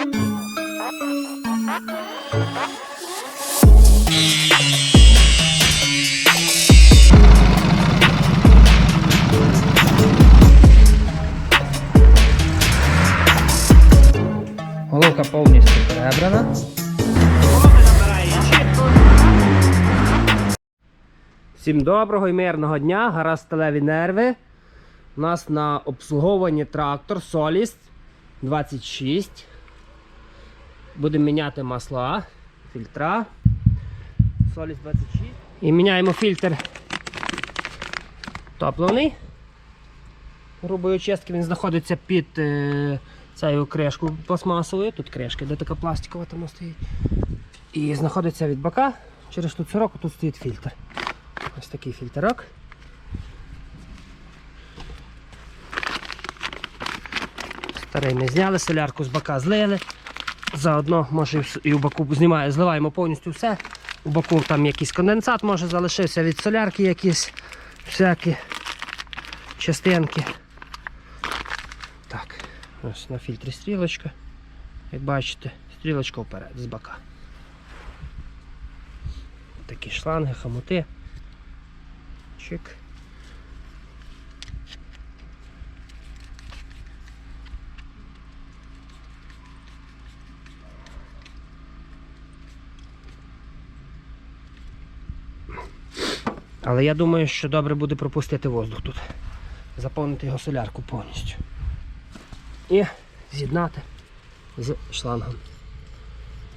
Головка повністю перебрана. Всім доброго і мирного дня, гаразд сталеві нерви. У нас на обслуговуванні трактор Solis 26. Будемо міняти масла, фільтра. Solis 26. І міняємо фільтр топливний. Грубої очистки він знаходиться під е, цією кришкою пластмасовою. Тут кришка, де така пластикова там стоїть. І знаходиться від бока. Через ту цороку тут стоїть фільтр. Ось такий фільтрок. Старий ми зняли, солярку з бока злили. Заодно може і в боку знімає, зливаємо повністю все. У боку там якийсь конденсат може залишився від солярки якісь всякі частинки. Так, ось на фільтрі стрілочка. Як бачите, стрілочка вперед з бока. Такі шланги, хомути. Чик. Але я думаю, що добре буде пропустити воздух тут. Заповнити його солярку повністю. І з'єднати з шлангом.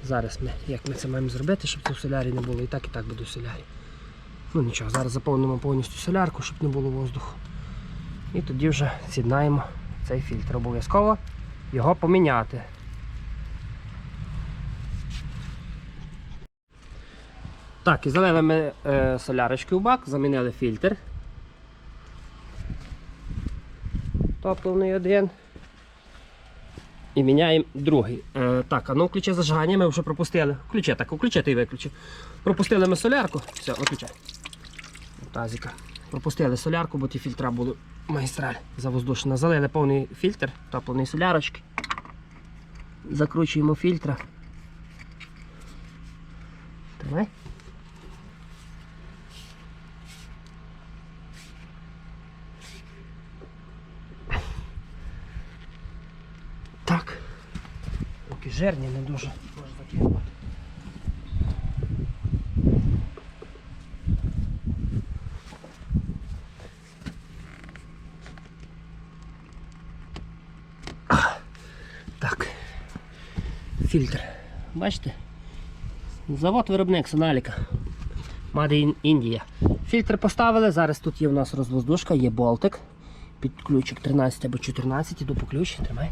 Зараз ми, як ми це маємо зробити, щоб це в солярі не було. І так, і так буде в солярі. Ну нічого, зараз заповнимо повністю солярку, щоб не було воздуху. І тоді вже з'єднаємо цей фільтр. Обов'язково його поміняти. Так, і залили ми е, солярочки в бак, замінили фільтр. Топливний один. І міняємо другий. Е, так, а ну ключе зажигання ми вже пропустили. Ключе, так, включи і виключи. Пропустили ми солярку. Все, виключай. Тазіка. Пропустили солярку, бо ті фільтра були магістраль завоздушена. Залили повний фільтр, топливний солярочки. Закручуємо фільтра. Давай. Так. Жирні не дуже може закинути. Так. Фільтр. Бачите? Завод виробник Соналіка. In India. Фільтр поставили. Зараз тут є у нас розвоздушка, є болтик. Під ключик 13 або 14. Іду по ключ, тримай.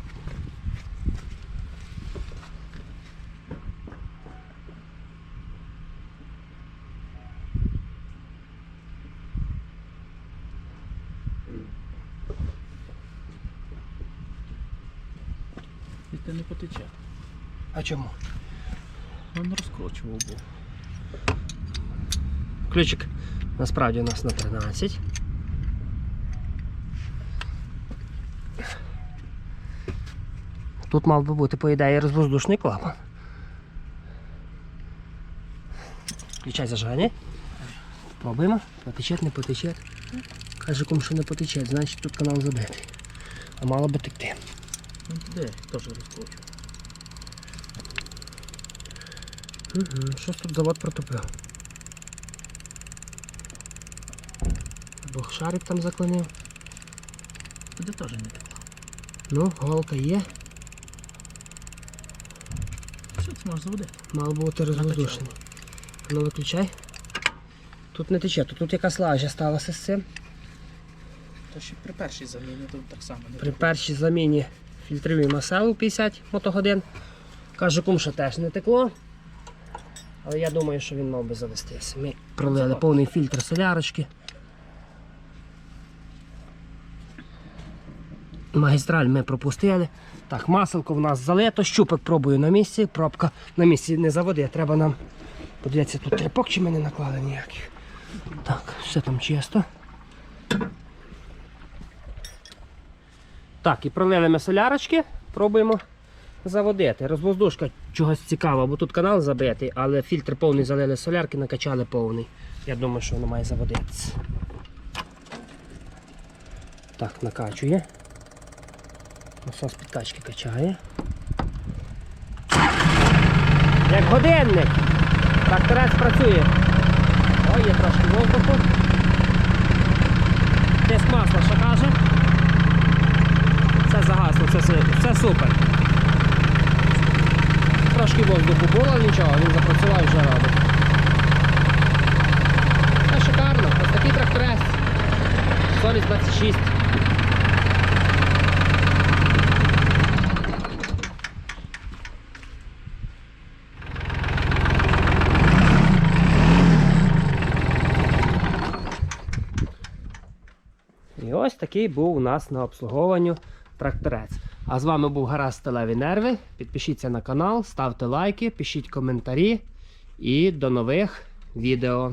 І ти не потече. А чому? Він розкручував був. Ключик насправді у нас на 13. Тут мав би бути, по ідеї, розвоздушний клапан. Включай зажигання. Пробуємо. Потече, не потече. Каже, кому що не потече, значить тут канал забитий. А мало би текти. Він туди теж розкручував. Угу. Щось тут завод протопив. Бог шарик там заклонив. Туди теж не текло. Ну, голка є. Що ти можеш заводити? Мало бути розвоздушений. Ну виключай. Тут не тече, тут, тут якась лажа сталася з цим. Та ще при першій заміні тут так само не При першій заміні фільтрові маселу 50 мотогодин. Каже, кум, що теж не текло. Але я думаю, що він мав би завестися. Ми пролили повний фільтр солярочки. Магістраль ми пропустили. Так, маселко в нас залито, щупик пробую на місці, пробка на місці не заводи, треба нам подивитися, тут тряпок чи ми не наклали ніяких. Так, все там чисто. Так, і пролили ми солярочки, пробуємо заводити. Розвоздушка чогось цікава, бо тут канал забитий, але фільтр повний залили солярки, накачали повний. Я думаю, що воно має заводитися. Так, накачує. Насос підкачки качає. Як годинник. Тракторець працює. Ой, є трошки воздуху. Тиск масла, що каже? Все загасло, все, все, все супер. Трошки воздуху було, нічого, він запрацював вже робить. Це шикарно, ось такий тракторець. Соліс 26. І ось такий був у нас на обслуговуванню тракторець. А з вами був Гаразд Сталеві Нерви. Підпишіться на канал, ставте лайки, пишіть коментарі і до нових відео.